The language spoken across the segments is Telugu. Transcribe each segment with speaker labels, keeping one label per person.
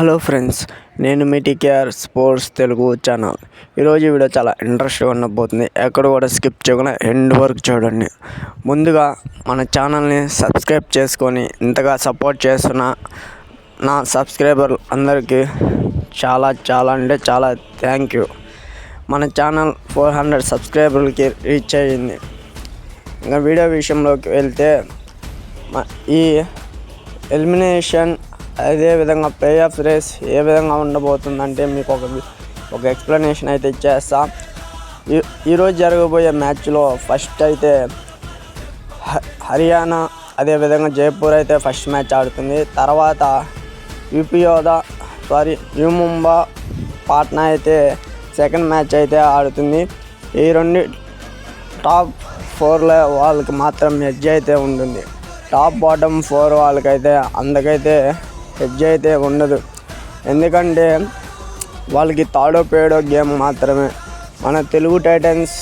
Speaker 1: హలో ఫ్రెండ్స్ నేను మీ టీకేఆర్ స్పోర్ట్స్ తెలుగు ఛానల్. ఈరోజు వీడియో చాలా ఇంట్రెస్ట్గా ఉండబోతుంది. ఎక్కడ కూడా స్కిప్ చేయకుండా ఎండ్ వరకు చూడండి. ముందుగా మన ఛానల్ని సబ్స్క్రైబ్ చేసుకొని ఇంతగా సపోర్ట్ చేస్తున్న నా సబ్స్క్రైబర్ అందరికీ చాలా చాలా అంటే చాలా థ్యాంక్ యూ. మన ఛానల్ ఫోర్ హండ్రెడ్ సబ్స్క్రైబర్లకి రీచ్ అయ్యింది. ఇంకా వీడియో విషయంలోకి వెళ్తే ఈ ఎలిమినేషన్ అదేవిధంగా ప్లే ఆఫ్ రేస్ ఏ విధంగా ఉండబోతుందంటే మీకు ఒక ఒక ఎక్స్ప్లెనేషన్ అయితే ఇచ్చేస్తా. ఈరోజు జరగబోయే మ్యాచ్లో ఫస్ట్ అయితే హర్యానా అదేవిధంగా జైపూర్ అయితే ఫస్ట్ మ్యాచ్ ఆడుతుంది. తర్వాత యూపీయోదా సారీ యూముంబా పాట్నా అయితే సెకండ్ మ్యాచ్ అయితే ఆడుతుంది. ఈ రెండు టాప్ ఫోర్లో వాళ్ళకి మాత్రం ఎడ్జ్ అయితే ఉంటుంది. టాప్ బాటమ్ ఫోర్ వాళ్ళకైతే అందుకైతే హెడ్జ్ అయితే ఉండదు. ఎందుకంటే వాళ్ళకి తాడో పేడో గేమ్ మాత్రమే. మన తెలుగు టైటన్స్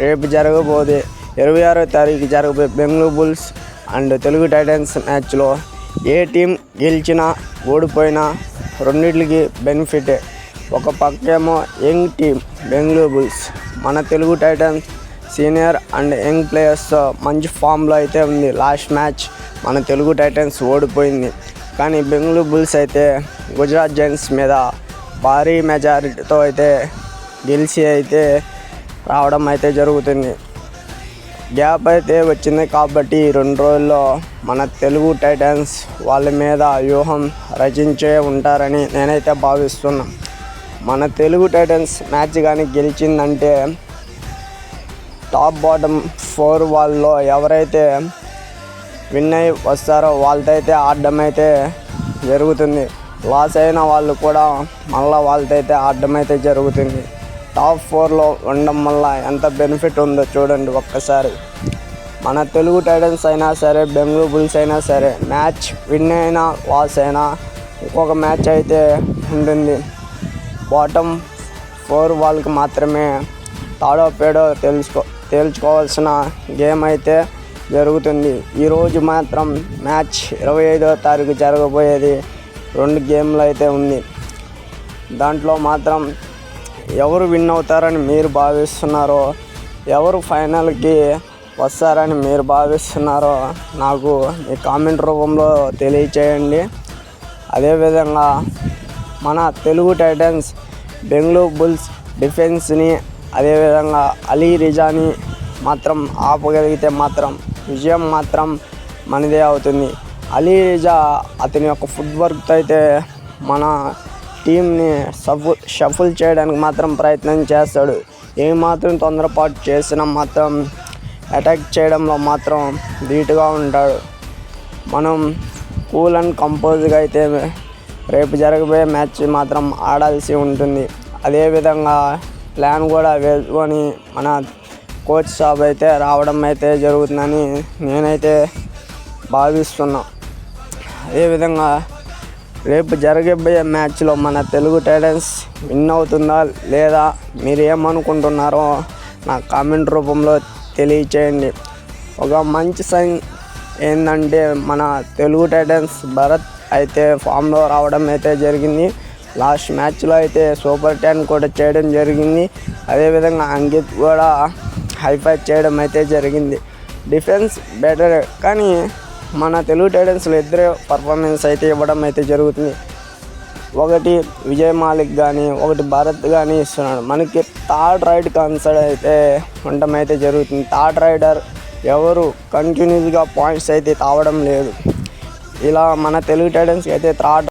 Speaker 1: రేపు జరగబోదే ఇరవై ఆరో తారీఖు జరగబోయే Bengaluru bulls and Telugu titans మ్యాచ్లో ఏ టీం గెలిచినా ఓడిపోయినా రెండింటికి బెనిఫిటే. ఒక పక్కేమో యంగ్ టీం బెంగళూరు బుల్స్. మన Telugu titans senior and young ప్లేయర్స్తో మంచి ఫామ్లో అయితే ఉంది. లాస్ట్ మ్యాచ్ మన తెలుగు టైటన్స్ ఓడిపోయింది. కానీ బెంగళూరు బుల్స్ అయితే గుజరాత్ జైన్స్ మీద భారీ మెజారిటీతో అయితే గెలిచి అయితే రావడం అయితే జరుగుతుంది. గ్యాప్ అయితే వచ్చింది కాబట్టి రెండు రోజుల్లో మన తెలుగు టైటన్స్ వాళ్ళ మీద వ్యూహం రచించే ఉంటారని నేనైతే భావిస్తున్నా. మన తెలుగు టైటన్స్ మ్యాచ్ కానీ గెలిచిందంటే టాప్ బాటమ్ ఫోర్ వాళ్ళలో ఎవరైతే విన్ అయి వస్తారో వాళ్ళతో అయితే ఆడడం అయితే జరుగుతుంది. లాస్ అయిన వాళ్ళు కూడా మళ్ళీ వాళ్ళతో అయితే ఆడడం అయితే జరుగుతుంది. టాప్ ఫోర్లో ఉండడం వల్ల ఎంత బెనిఫిట్ ఉందో చూడండి ఒక్కసారి. మన తెలుగు టైటన్స్ అయినా సరే బెంగళూరు బుల్స్ అయినా సరే మ్యాచ్ విన్ అయినా లాస్ అయినా ఇంకొక మ్యాచ్ అయితే ఉంటుంది. బాటమ్ ఫోర్ వాళ్ళకి మాత్రమే తాడో పేడో తెలుసుకో తేల్చుకోవాల్సిన గేమ్ అయితే జరుగుతుంది. ఈరోజు మాత్రం మ్యాచ్ ఇరవై ఐదో తారీఖు జరగబోయేది. రెండు గేమ్లు అయితే ఉంది. దాంట్లో మాత్రం ఎవరు విన్ అవుతారని మీరు భావిస్తున్నారో ఎవరు ఫైనల్కి వస్తారని మీరు భావిస్తున్నారో నాకు మీ కామెంట్ రూపంలో తెలియచేయండి. అదేవిధంగా మన తెలుగు టైటన్స్ బెంగళూరు బుల్స్ డిఫెన్స్ని అదేవిధంగా అలీ రిజాని మాత్రం ఆపగలిగితే మాత్రం విజయం మాత్రం మనదే అవుతుంది. అలీ రిజా అతని యొక్క ఫుడ్ వర్క్తో అయితే మన టీంని సఫు షఫుల్ చేయడానికి మాత్రం ప్రయత్నం చేస్తాడు. ఏమాత్రం తొందరపాటు చేసినా మాత్రం అటాక్ చేయడంలో మాత్రం ధీటుగా ఉంటాడు. మనం కూల్ అండ్ కంపోజ్గా అయితే రేపు జరగబోయే మ్యాచ్ మాత్రం ఆడాల్సి ఉంటుంది. అదేవిధంగా ప్లాన్ కూడా వేసుకొని మన కోచ్ షాప్ అయితే రావడం అయితే జరుగుతుందని నేనైతే భావిస్తున్నా. అదేవిధంగా రేపు జరగబోయే మ్యాచ్లో మన తెలుగు టైటన్స్ విన్ అవుతుందా లేదా మీరు ఏమనుకుంటున్నారో నా కామెంట్ రూపంలో తెలియచేయండి. ఒక మంచి సైన్ ఏంటంటే మన తెలుగు టైటన్స్ భరత్ అయితే ఫామ్లో రావడం అయితే జరిగింది. లాస్ట్ మ్యాచ్లో అయితే సూపర్ టెన్ కూడా చేయడం జరిగింది. అదేవిధంగా అంకిత్ కూడా హైఫై చేయడం అయితే జరిగింది. డిఫెన్స్ బెటర్ కానీ మన తెలుగు టైటన్స్లో ఇద్దరే పర్ఫార్మెన్స్ అయితే ఇవ్వడం అయితే జరుగుతుంది. ఒకటి విజయ్ మాలిక్ కానీ ఒకటి భారత్ కానీ ఇస్తున్నాడు. మనకి థర్డ్ రైడ్ కన్సర్డ్ అయితే ఉండడం అయితే జరుగుతుంది. థర్డ్ రైడర్ ఎవరు కంటిన్యూస్గా పాయింట్స్ అయితే తావడం లేదు. ఇలా మన తెలుగు టైటన్స్కి అయితే థర్డ్